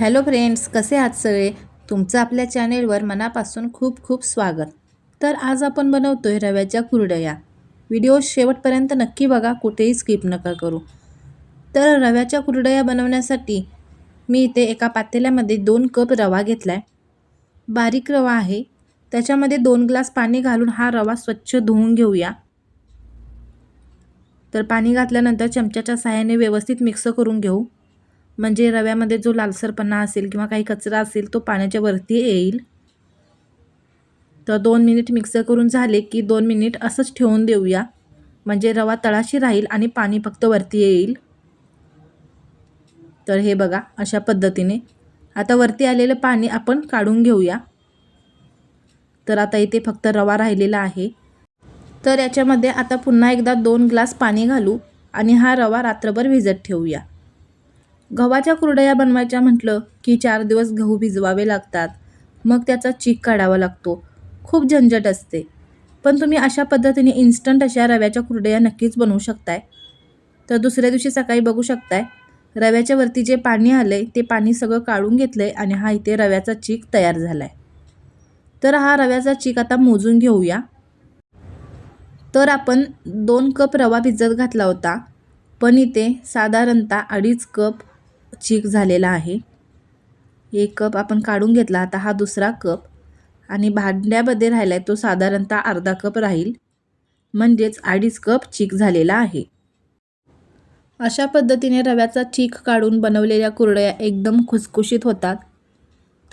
Hello friends कसे आहात सगळे? तुमचं आपल्या चॅनेलवर मनापासून खूप खूप स्वागत. तर आज आपण बनवतोय रव्याच्या कुरडया. व्हिडिओ शेवटपर्यंत नक्की बघा कुठेही स्किप नका करू. तर रव्याच्या कुरडया बनवण्यासाठी मी इथे एका पातेल्यामध्ये दोन कप रवा घेतला आहे बारीक रवा आहे. त्याच्यामध्ये दोन ग्लास पाणी घालून हा रवा स्वच्छ धुवून घेऊया. तर पाणी घातल्यानंतर चमच्याच्या सहाय्याने व्यवस्थित मिक्स करून घेऊ. म्हणजे रव्यामध्ये जो लालसरपणा असेल किंवा काही कचरा असेल तो पाण्याच्या वरती येईल. तर दोन मिनिट मिक्स करून झाले की दोन मिनिट असंच ठेवून देऊया. म्हणजे रवा तळाशी राहील आणि पाणी फक्त वरती येईल. तर हे बघा अशा पद्धतीने. आता वरती आलेलं पाणी आपण काढून घेऊया. तर आता इथे फक्त रवा राहिलेला आहे. तर याच्यामध्ये आता पुन्हा एकदा दोन ग्लास पाणी घालू आणि हा रवा रात्रभर भिजत ठेवूया. गव्हाच्या कुरडया बनवायच्या म्हटलं की चार दिवस गहू भिजवावे लागतात. मग त्याचा चीक काढावा लागतो. खूप झंझट असते. पण तुम्ही अशा पद्धतीने इन्स्टंट अशा रव्याच्या कुरडया नक्कीच बनवू शकताय. तर दुसऱ्या दिवशी सकाळी बघू शकताय. रव्याच्या वरती जे पाणी आलं आहे ते पाणी सगळं काढून घेतलं आहे आणि हा इथे रव्याचा चीक तयार झाला आहे तर हा रव्याचा चीक आता मोजून घेऊया. तर आपण दोन कप रवा भिजत घातला होता. पण इथे साधारणतः अडीच कप चीक झालेला आहे. एक कप आपण काढून घेतला आता हा दुसरा कप आणि भांड्यामध्ये राहिला आहे तो साधारणतः अर्धा कप राहील. म्हणजेच अडीच कप चीक झालेला आहे. अशा पद्धतीने रव्याचा चीक काढून बनवलेल्या कुरडया एकदम खुसखुशीत होतात.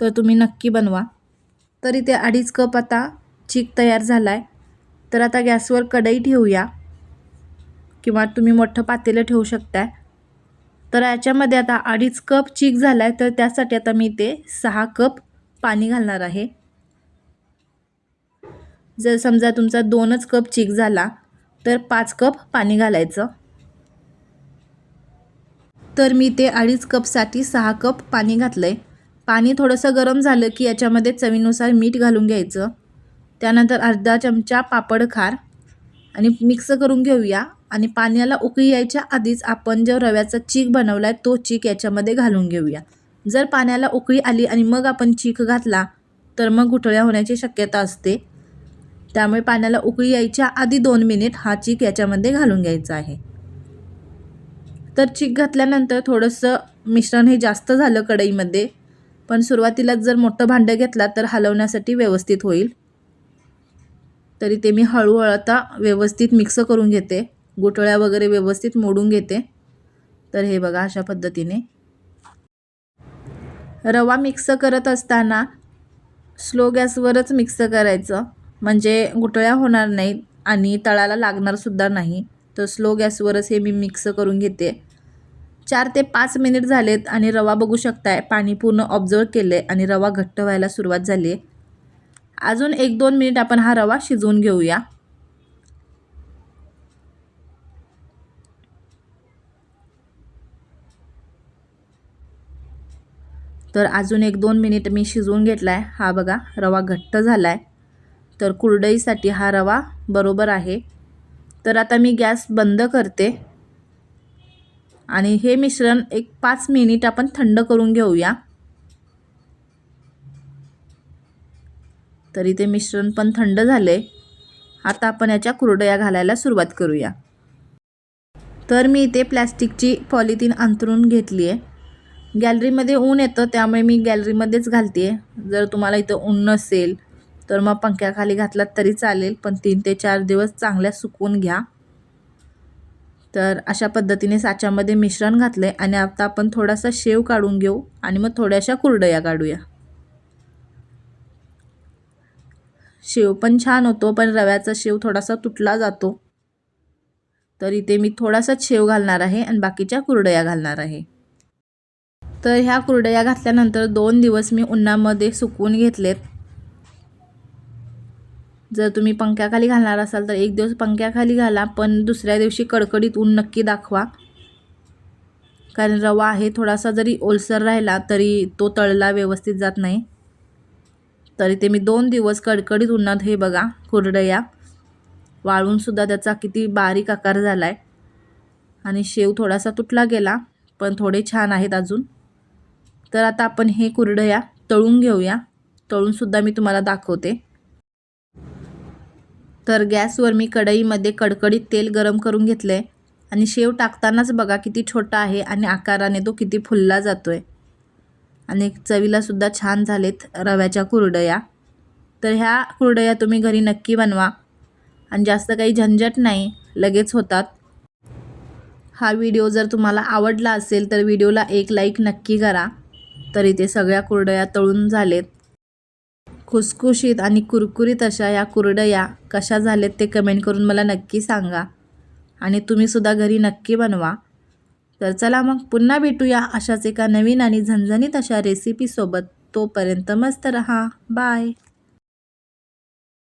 तर तुम्ही नक्की बनवा. तर इथे अडीच कप आता चीक तयार झाला आहे तर आता गॅसवर कढई ठेवूया. किंवा तुम्ही मोठं पातेलं ठेवू शकताय. तर याच्यामध्ये आता अडीच कप चीक झाला आहे तर त्यासाठी आता मी ते सहा कप पाणी घालणार आहे. जर समजा तुमचा दोनच कप चीक झाला तर पाच कप पाणी घालायचं. तर मी ते अडीच कपसाठी सहा कप पाणी घातलं आहे पाणी थोडंसं गरम झालं की याच्यामध्ये चवीनुसार मीठ घालून घ्यायचं. त्यानंतर अर्धा चमचा पापड खार आणि मिक्स करून घेऊया. आणि पाण्याला उकळी यायच्या आधीच आपण जो रव्याचा चीक बनवला आहे तो चीक याच्यामध्ये घालून घेऊया. जर पाण्याला उकळी आली आणि मग आपण चीक घातला तर मग गुठळ्या होण्याची शक्यता असते. त्यामुळे पाण्याला उकळी यायच्या आधी दोन मिनिट हा चीक याच्यामध्ये घालून घ्यायचा आहे. तर चीक घातल्यानंतर थोडंसं मिश्रण हे जास्त झालं कढईमध्ये पण सुरुवातीलाच जर मोठं भांडं घेतला तर हलवण्यासाठी व्यवस्थित होईल. तरी ते मी हळूहळू आता व्यवस्थित मिक्स करून घेते. गुटळ्या वगैरे व्यवस्थित मोडून घेते. तर हे बघा अशा पद्धतीने. रवा मिक्स करत असताना स्लो गॅसवरच मिक्स करायचं. म्हणजे गुटळ्या होणार नाहीत आणि तळाला लागणारसुद्धा नाही. तर स्लो गॅसवरच हे मी मिक्स करून घेते. चार ते पाच मिनिट झालेत आणि रवा बघू शकताय पाणी पूर्ण ऑब्झर्व केलं आहे आणि रवा घट्ट व्हायला सुरुवात झाली. आहे अजून एक दोन मिनिट आपण हा रवा शिजवून घेऊया. तर अजून एक दोन मिनिट मी शिजवून घेतला आहे हा बघा रवा घट्ट झाला आहे तर कुरडईसाठी हा रवा बरोबर आहे. तर आता मी गॅस बंद करते. आणि हे मिश्रण एक पाच मिनिट आपण थंड करून घेऊया. तरी ते मिश्रण पण थंड झाले. आता आपण याच्या कुरडया घालायला सुरुवात करूया. तर मी इथे प्लॅस्टिकची पॉलिथिन अंतरून घेतली आहे गॅलरीमध्ये ऊन येतं त्यामुळे मी गॅलरीमध्येच घालते आहे जर तुम्हाला इथं ऊन नसेल तर मग पंख्याखाली घातलात तरी चालेल पण तीन ते चार दिवस चांगल्या सुकवून घ्या. तर अशा पद्धतीने साच्यामध्ये मिश्रण घातलं आहे आणि आता आपण थोडासा शेव काढून घेऊ आणि मग थोड्याशा कुरडया काढूया. शेव पण छान होतो पण रव्याचा शेव थोडासा तुटला जातो. तर इथे मी थोडासा शेव घालणार आहे आणि बाकीच्या कुरडया घालणार आहे. तर ह्या कुरडया घातल्यानंतर दोन दिवस मी उन्हामध्ये सुकवून घेतलेत. जर तुम्ही पंख्याखाली घालणार असाल तर एक दिवस पंख्याखाली घाला पण दुसऱ्या दिवशी कडकडीत ऊन नक्की दाखवा. कारण रवा आहे थोडासा जरी ओलसर राहिला तरी तो तळला व्यवस्थित जात नाही. तरी ते मी दोन दिवस कडकडीत उन्हात हे बघा कुरडया. वाळूनसुद्धा त्याचा किती बारीक आकार झाला आहे आणि शेव थोडासा तुटला गेला पण थोडे छान आहेत अजून. तर आता आपण हे कुरडया तळून घेऊया. तळूनसुद्धा मी तुम्हाला दाखवते. तर गॅसवर मी कढईमध्ये कडकडीत तेल गरम करून घेतलं आहे आणि शेव टाकतानाच बघा किती छोटा आहे आणि आकाराने तो किती फुलला जातो आहे आणि चवीलासुद्धा छान झालेत रव्याच्या कुरडया. तर ह्या कुरडया तुम्ही घरी नक्की बनवा. आणि जास्त काही झंझट नाही लगेच होतात. हा व्हिडिओ जर तुम्हाला आवडला असेल तर व्हिडिओला एक लाईक नक्की करा. तर इथे सगळ्या कुरडया तळून झालेत. खुसखुशीत आणि कुरकुरीत अशा या कुरडया कशा झालेत ते कमेंट करून मला नक्की सांगा. आणि तुम्हीसुद्धा घरी नक्की बनवा. तर चला मग पुन्हा भेटूया अशाच एका नवीन आणि झणझणीत अशा रेसिपीसोबत तोपर्यंत मस्त रहा. बाय